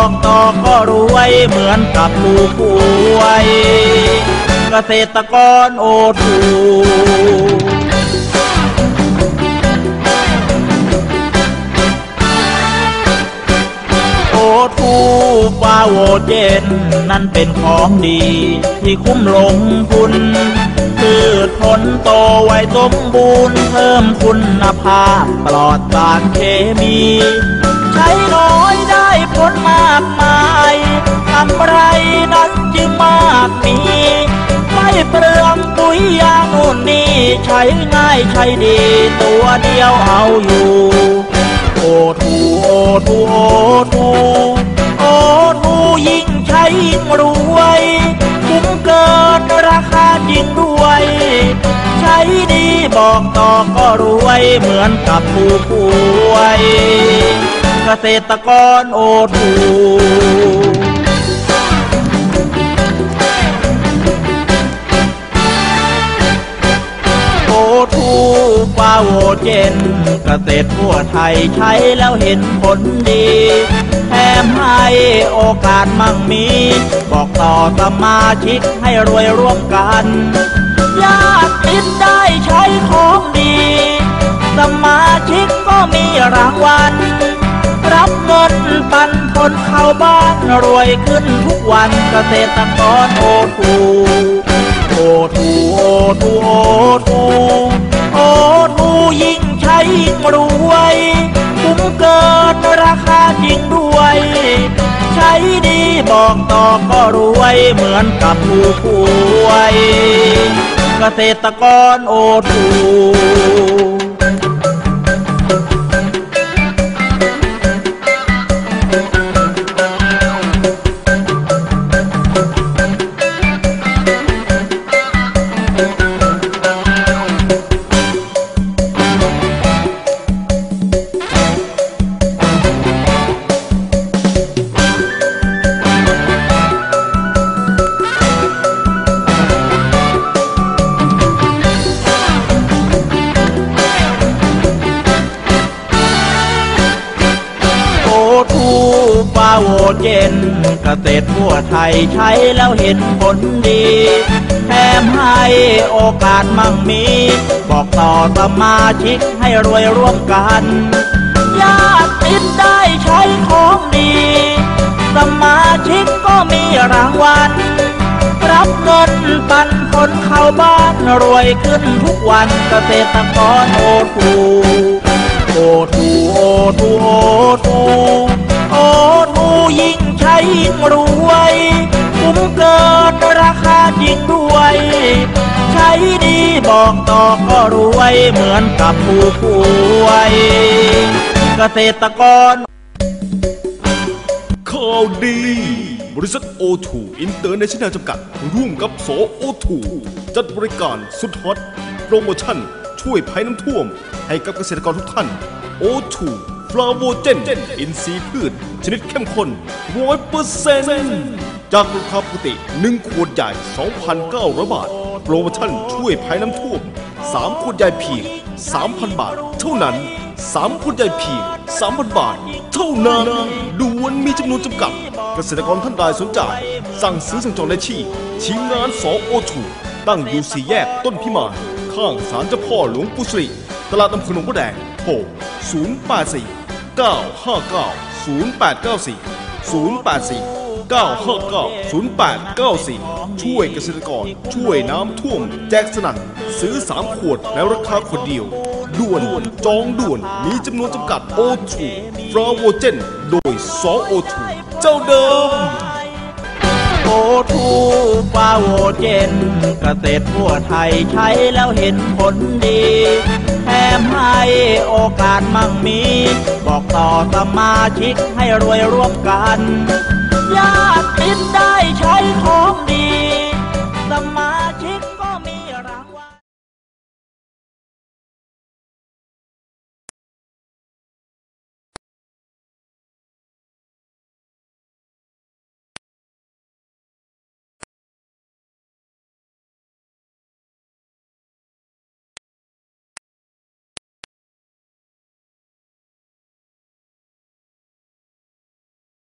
อกตอกก็รวยเหมือนกับผู้ป่วยเกษตรกรโอทูโอทูฟาโวเจน นั่นเป็นของดีที่คุ้มลงทุนพืชผลโตไวสมบูรณ์เพิ่มคุณภาพปลอดสารเคมี ได้ผลมากมายกำไรนั้นจึงมากมี ไม่เปลืองปุ๋ยยางนู่นนี่ใช้ง่ายใช้ดี ตัวเดียวเอาอยู่ โอทูโอทูโอทูโอทูยิ่งใช้ยิ่งรวยคุ้มเกินราคาจริงด้วย ใช้ดีบอกต่อก็รวยเหมือนกับผู้ป่วย เกษตรกรโอทูโอทูฟาโวเจนเกษตรทั่วไทยใช้แล้วเห็นผลดีแถมให้โอกาสมั่งมี บอกต่อสมาชิกให้รวยร่วมกันญาติมิตรได้ใช้ของดี สมาชิกก็มีรางวัล นปันผลเข้าบ้านรวยขึ้นทุกวันเกษตรกรโอทูโอทูโอทูโอทูโอทูยิ่งใช้ยิ่งรวยคุ้มเกินราคาจริงด้วย ใช้ดีบอกต่อก็รวยเหมือนกับผู้ป่วย เกษตรกรโอทู โวเจนเกษตรทั่วไทยใช้แล้วเห็นผลดี แถมให้โอกาสมั่งมี บอกต่อสมาชิกให้รวยร่วมกันญาติมิตรได้ใช้ของดี สมาชิกก็มีรางวัลรับเงินปันผลเข้าบ้านรวยขึ้นทุกวันเกษตรกรโอทู โอทูโอทูโอทูโอทูยิ่งใช้ยิ่งรวยคุ้มเกินราคาจริงด้วย ใช้ดีบอกต่อก็รวยเหมือนกับผู้ป่วยเกษตรกรข่าวดี บริษัท O2 International จำกัด ร่วมกับสโอทูจัดบริการสุดฮอตโปรโมชั่น ช่วยภัยน้ำท่วม ให้กับเกษตรกรทุกท่าน O2 ฟลาโวเจน อินทรีย์พืช ชนิดเข้มข้น100%จากราคาปกติ 1 ขวดใหญ่ 2,900 บาท โปรโมชั่นช่วยภัยน้ำท่วม 3 ขวดใหญ่เพียง 3,000 บาท เท่านั้น 3 ขวดใหญ่เพียง 3,000 บาท เท่านั้นด่วนมีจำนวนจำกัด เกษตรกรท่านใดสนใจ สั่งซื้อสั่งจองได้ที่ทีมงานสโอทูตั้งอยู่สี่แยกต้นพิมาน ข้างศาลเจ้าพ่อหลวงปู่สิริตลาดอำเภอหนองบัวแดงโทร084 959 0894 084 959 0894 ช่วยเกษตรกร ช่วยน้ำท่วม แจกสนั่นซื้อ 3 ขวดในราคาขวดเดียว ด่วน จองด่วน มีจำนวนจำกัด O2 ฟราโวเจน โดยสโอทูเจ้าเดิม ทูฟาโวเจนเกษตรทั่วไทยใช้แล้วเห็นผลดีแถมให้โอกาสมั่งมี บอกต่อสมาชิกให้รวยร่วมกันญาติมิตรได้